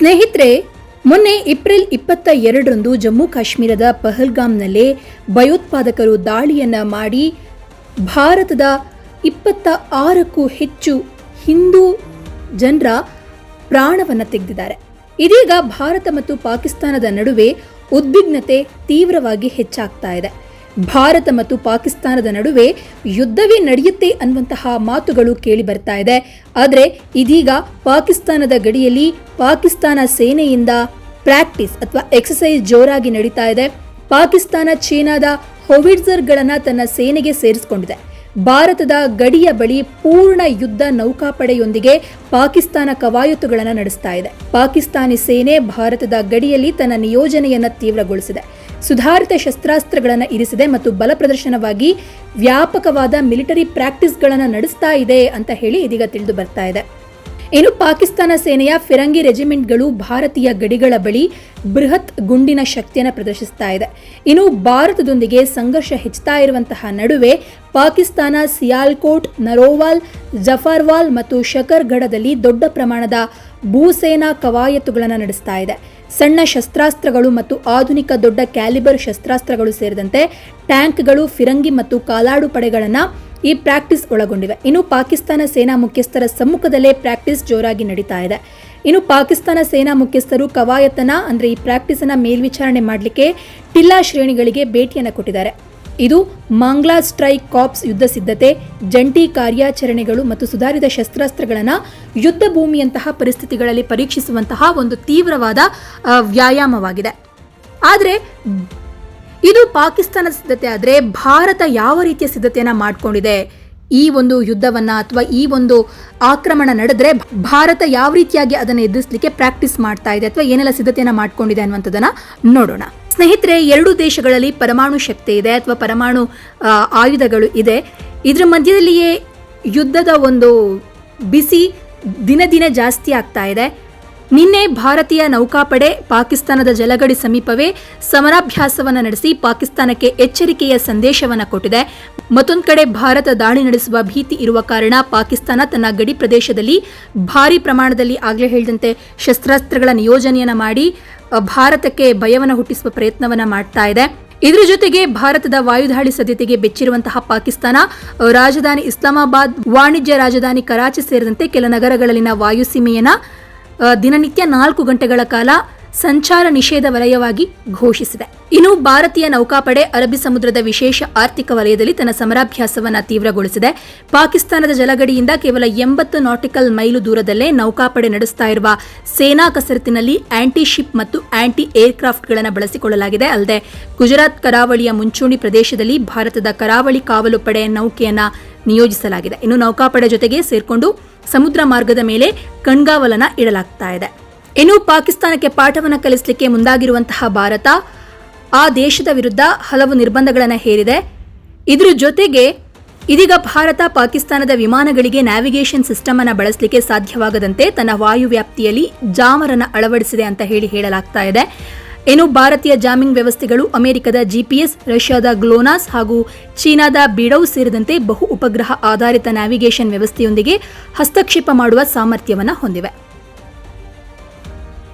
ಸ್ನೇಹಿತರೆ, ಮೊನ್ನೆ ಏಪ್ರಿಲ್ ಇಪ್ಪತ್ತ ಎರಡರಂದು ಜಮ್ಮು ಕಾಶ್ಮೀರದ ಪಹಲ್ಗಾಮ್ನಲ್ಲಿ ಭಯೋತ್ಪಾದಕರು ದಾಳಿಯನ್ನ ಮಾಡಿ ಭಾರತದ ಇಪ್ಪತ್ತ ಆರಕ್ಕೂ ಹೆಚ್ಚು ಹಿಂದೂ ಜನರ ಪ್ರಾಣವನ್ನು ತೆಗೆದಿದ್ದಾರೆ. ಇದೀಗ ಭಾರತ ಮತ್ತು ಪಾಕಿಸ್ತಾನದ ನಡುವೆ ಉದ್ವಿಗ್ನತೆ ತೀವ್ರವಾಗಿ ಹೆಚ್ಚಾಗ್ತಾ ಇದೆ. ಭಾರತ ಮತ್ತು ಪಾಕಿಸ್ತಾನದ ನಡುವೆ ಯುದ್ಧವೇ ನಡೆಯುತ್ತೆ ಅನ್ನುವಂತಹ ಮಾತುಗಳು ಕೇಳಿ ಬರ್ತಾ ಇದೆ. ಆದರೆ ಇದೀಗ ಪಾಕಿಸ್ತಾನದ ಗಡಿಯಲ್ಲಿ ಪಾಕಿಸ್ತಾನ ಸೇನೆಯಿಂದ ಪ್ರಾಕ್ಟೀಸ್ ಅಥವಾ ಎಕ್ಸಸೈಸ್ ಜೋರಾಗಿ ನಡೀತಾ ಇದೆ. ಪಾಕಿಸ್ತಾನ, ಚೀನಾದ ಹೊವಿಡ್ಸರ್ಗಳನ್ನ ತನ್ನ ಸೇನೆಗೆ ಸೇರಿಸಿಕೊಂಡಿದೆ. ಭಾರತದ ಗಡಿಯ ಬಳಿ ಪೂರ್ಣ ಯುದ್ಧ ನೌಕಾಪಡೆಯೊಂದಿಗೆ ಪಾಕಿಸ್ತಾನ ಕವಾಯತುಗಳನ್ನು ನಡೆಸ್ತಾ ಇದೆ. ಪಾಕಿಸ್ತಾನಿ ಸೇನೆ ಭಾರತದ ಗಡಿಯಲ್ಲಿ ತನ್ನ ನಿಯೋಜನೆಯನ್ನು ತೀವ್ರಗೊಳಿಸಿದೆ. ಸುಧಾರಿತ ಶಸ್ತ್ರಾಸ್ತ್ರಗಳನ್ನು ಇರಿಸಿದೆ ಮತ್ತು ಬಲ ಪ್ರದರ್ಶನವಾಗಿ ವ್ಯಾಪಕವಾದ ಮಿಲಿಟರಿ ಪ್ರಾಕ್ಟೀಸ್ಗಳನ್ನು ನಡೆಸ್ತಾ ಇದೆ ಅಂತ ಹೇಳಿ ಇದೀಗ ತಿಳಿದು ಬರ್ತಾ ಇದೆ. ಇನ್ನು ಪಾಕಿಸ್ತಾನ ಸೇನೆಯ ಫಿರಂಗಿ ರೆಜಿಮೆಂಟ್ಗಳು ಭಾರತೀಯ ಗಡಿಗಳ ಬಳಿ ಬೃಹತ್ ಗುಂಡಿನ ಶಕ್ತಿಯನ್ನು ಪ್ರದರ್ಶಿಸ್ತಾ ಇದೆ. ಇನ್ನು ಭಾರತದೊಂದಿಗೆ ಸಂಘರ್ಷ ಹೆಚ್ಚುತ್ತಾ ಇರುವಂತಹ ನಡುವೆ ಪಾಕಿಸ್ತಾನ ಸಿಯಾಲ್ಕೋಟ್, ನರೋವಾಲ್, ಜಫರ್ವಾಲ್ ಮತ್ತು ಶಕರ್ಗಢದಲ್ಲಿ ದೊಡ್ಡ ಪ್ರಮಾಣದ ಭೂಸೇನಾ ಕವಾಯತುಗಳನ್ನು ನಡೆಸ್ತಾ ಇದೆ. ಸಣ್ಣ ಶಸ್ತ್ರಾಸ್ತ್ರಗಳು ಮತ್ತು ಆಧುನಿಕ ದೊಡ್ಡ ಕ್ಯಾಲಿಬರ್ ಶಸ್ತ್ರಾಸ್ತ್ರಗಳು ಸೇರಿದಂತೆ ಟ್ಯಾಂಕ್ಗಳು, ಫಿರಂಗಿ ಮತ್ತು ಕಾಲಾಡು ಪಡೆಗಳನ್ನು ಈ ಪ್ರಾಕ್ಟೀಸ್ ಒಳಗೊಂಡಿವೆ. ಇನ್ನು ಪಾಕಿಸ್ತಾನ ಸೇನಾ ಮುಖ್ಯಸ್ಥರ ಸಮ್ಮುಖದಲ್ಲೇ ಪ್ರಾಕ್ಟೀಸ್ ಜೋರಾಗಿ ನಡೀತಾ ಇದೆ. ಇನ್ನು ಪಾಕಿಸ್ತಾನ ಸೇನಾ ಮುಖ್ಯಸ್ಥರು ಕವಾಯತನ, ಅಂದ್ರೆ ಈ ಪ್ರಾಕ್ಟೀಸ್ ಅನ್ನ ಮೇಲ್ವಿಚಾರಣೆ ಮಾಡಲಿಕ್ಕೆ ಟಿಲ್ಲಾ ಶ್ರೇಣಿಗಳಿಗೆ ಭೇಟಿಯನ್ನು ಕೊಟ್ಟಿದ್ದಾರೆ. ಇದು ಮಾಂಗ್ಲಾ ಸ್ಟ್ರೈಕ್ ಕಾಪ್ಸ್ ಯುದ್ಧ ಸಿದ್ಧತೆ, ಜಂಟಿ ಕಾರ್ಯಾಚರಣೆಗಳು ಮತ್ತು ಸುಧಾರಿತ ಶಸ್ತ್ರಾಸ್ತ್ರಗಳನ್ನು ಯುದ್ಧ ಭೂಮಿಯಂತಹ ಪರಿಸ್ಥಿತಿಗಳಲ್ಲಿ ಪರೀಕ್ಷಿಸುವಂತಹ ಒಂದು ತೀವ್ರವಾದ ವ್ಯಾಯಾಮವಾಗಿದೆ. ಆದರೆ, ಇದು ಪಾಕಿಸ್ತಾನದ ಸಿದ್ಧತೆ ಆದರೆ ಭಾರತ ಯಾವ ರೀತಿಯ ಸಿದ್ಧತೆಯನ್ನು ಮಾಡಿಕೊಂಡಿದೆ? ಈ ಒಂದು ಯುದ್ಧವನ್ನು ಅಥವಾ ಈ ಒಂದು ಆಕ್ರಮಣ ನಡೆದರೆ ಭಾರತ ಯಾವ ರೀತಿಯಾಗಿ ಅದನ್ನು ಎದುರಿಸಲಿಕ್ಕೆ ಪ್ರಾಕ್ಟೀಸ್ ಮಾಡ್ತಾ ಇದೆ ಅಥವಾ ಏನೆಲ್ಲ ಸಿದ್ಧತೆಯನ್ನು ಮಾಡ್ಕೊಂಡಿದೆ ಅನ್ನುವಂಥದ್ದನ್ನು ನೋಡೋಣ. ಸ್ನೇಹಿತರೆ, ಎರಡು ದೇಶಗಳಲ್ಲಿ ಪರಮಾಣು ಶಕ್ತಿ ಇದೆ ಅಥವಾ ಪರಮಾಣು ಆಯುಧಗಳು ಇದೆ. ಇದರ ಮಧ್ಯದಲ್ಲಿಯೇ ಯುದ್ಧದ ಒಂದು ಬಿಸಿ ದಿನ ದಿನ ಜಾಸ್ತಿ ಆಗ್ತಾ ಇದೆ. ನಿನ್ನೆ ಭಾರತೀಯ ನೌಕಾಪಡೆ ಪಾಕಿಸ್ತಾನದ ಜಲಗಡಿ ಸಮೀಪವೇ ಸಮರಾಭ್ಯಾಸವನ್ನು ನಡೆಸಿ ಪಾಕಿಸ್ತಾನಕ್ಕೆ ಎಚ್ಚರಿಕೆಯ ಸಂದೇಶವನ್ನು ಕೊಟ್ಟಿದೆ. ಮತ್ತೊಂದು ಕಡೆ ಭಾರತ ದಾಳಿ ನಡೆಸುವ ಭೀತಿ ಇರುವ ಕಾರಣ ಪಾಕಿಸ್ತಾನ ತನ್ನ ಗಡಿ ಪ್ರದೇಶದಲ್ಲಿ ಭಾರಿ ಪ್ರಮಾಣದಲ್ಲಿ ಆಗಲೇ ಹೇಳಿದಂತೆ ಶಸ್ತ್ರಾಸ್ತ್ರಗಳ ನಿಯೋಜನೆಯನ್ನ ಮಾಡಿ ಭಾರತಕ್ಕೆ ಭಯವನ್ನು ಹುಟ್ಟಿಸುವ ಪ್ರಯತ್ನವನ್ನ ಮಾಡ್ತಾ ಇದೆ. ಇದರ ಜೊತೆಗೆ ಭಾರತದ ವಾಯುದಾಳಿ ಸದ್ಯತೆಗೆ ಬೆಚ್ಚಿರುವಂತಹ ಪಾಕಿಸ್ತಾನ ರಾಜಧಾನಿ ಇಸ್ಲಾಮಾಬಾದ್ ವಾಣಿಜ್ಯ ರಾಜಧಾನಿ ಕರಾಚಿ ಸೇರಿದಂತೆ ಕೆಲ ನಗರಗಳಲ್ಲಿನ ವಾಯುಸೀಮೆಯನ್ನ ದಿನನಿತ್ಯ ನಾಲ್ಕು ಗಂಟೆಗಳ ಕಾಲ ಸಂಚಾರ ನಿಷೇಧ ವಲಯವಾಗಿ ಘೋಷಿಸಿದೆ. ಇನ್ನು ಭಾರತೀಯ ನೌಕಾಪಡೆ ಅರಬ್ಬಿ ಸಮುದ್ರದ ವಿಶೇಷ ಆರ್ಥಿಕ ವಲಯದಲ್ಲಿ ತನ್ನ ಸಮರಾಭ್ಯಾಸವನ್ನು ತೀವ್ರಗೊಳಿಸಿದೆ. ಪಾಕಿಸ್ತಾನದ ಜಲಗಡಿಯಿಂದ ಕೇವಲ ಎಂಬತ್ತು ನಾಟಿಕಲ್ ಮೈಲು ದೂರದಲ್ಲೇ ನೌಕಾಪಡೆ ನಡೆಸ್ತಾ ಇರುವ ಸೇನಾ ಕಸರತ್ತಿನಲ್ಲಿ ಆಂಟಿ ಶಿಪ್ ಮತ್ತು ಆಂಟಿ ಏರ್ಕ್ರಾಫ್ಟ್ಗಳನ್ನು ಬಳಸಿಕೊಳ್ಳಲಾಗಿದೆ. ಅಲ್ಲದೆ ಗುಜರಾತ್ ಕರಾವಳಿಯ ಮುಂಚೂಣಿ ಪ್ರದೇಶದಲ್ಲಿ ಭಾರತದ ಕರಾವಳಿ ಕಾವಲು ಪಡೆ ನೌಕೆಯನ್ನು ನಿಯೋಜಿಸಲಾಗಿದೆ. ಇನ್ನು ನೌಕಾಪಡೆ ಜೊತೆಗೆ ಸೇರ್ಕೊಂಡು ಸಮುದ್ರ ಮಾರ್ಗದ ಮೇಲೆ ಕಣ್ಗಾವಲನ ಇಡಲಾಗ್ತಾ ಇದೆ. ಇನ್ನು ಪಾಕಿಸ್ತಾನಕ್ಕೆ ಪಾಠವನ್ನು ಕಲಿಸಲಿಕ್ಕೆ ಮುಂದಾಗಿರುವಂತಹ ಭಾರತ, ಆ ದೇಶದ ವಿರುದ್ಧ ಹಲವು ನಿರ್ಬಂಧಗಳನ್ನು ಹೇರಿದೆ. ಇದರ ಜೊತೆಗೆ ಇದೀಗ ಭಾರತ ಪಾಕಿಸ್ತಾನದ ವಿಮಾನಗಳಿಗೆ ನ್ಯಾವಿಗೇಷನ್ ಸಿಸ್ಟಮ್ ಅನ್ನು ಬಳಸಲಿಕ್ಕೆ ಸಾಧ್ಯವಾಗದಂತೆ ತನ್ನ ವಾಯುವ್ಯಾಪ್ತಿಯಲ್ಲಿ ಜಾಮರನ್ನು ಅಳವಡಿಸಿದೆ ಅಂತ ಹೇಳಿ ಹೇಳಲಾಗ್ತಾ ಇದೆ. ಇನ್ನು ಭಾರತೀಯ ಜಾಮಿಂಗ್ ವ್ಯವಸ್ಥೆಗಳು ಅಮೆರಿಕದ ಜಿಪಿಎಸ್, ರಷ್ಯಾದ ಗ್ಲೋನಾಸ್ ಹಾಗೂ ಚೀನಾದ ಬಿಡೌ ಸೇರಿದಂತೆ ಬಹು ಉಪಗ್ರಹ ಆಧಾರಿತ ನ್ಯಾವಿಗೇಷನ್ ವ್ಯವಸ್ಥೆಯೊಂದಿಗೆ ಹಸ್ತಕ್ಷೇಪ ಮಾಡುವ ಸಾಮರ್ಥ್ಯವನ್ನು ಹೊಂದಿವೆ.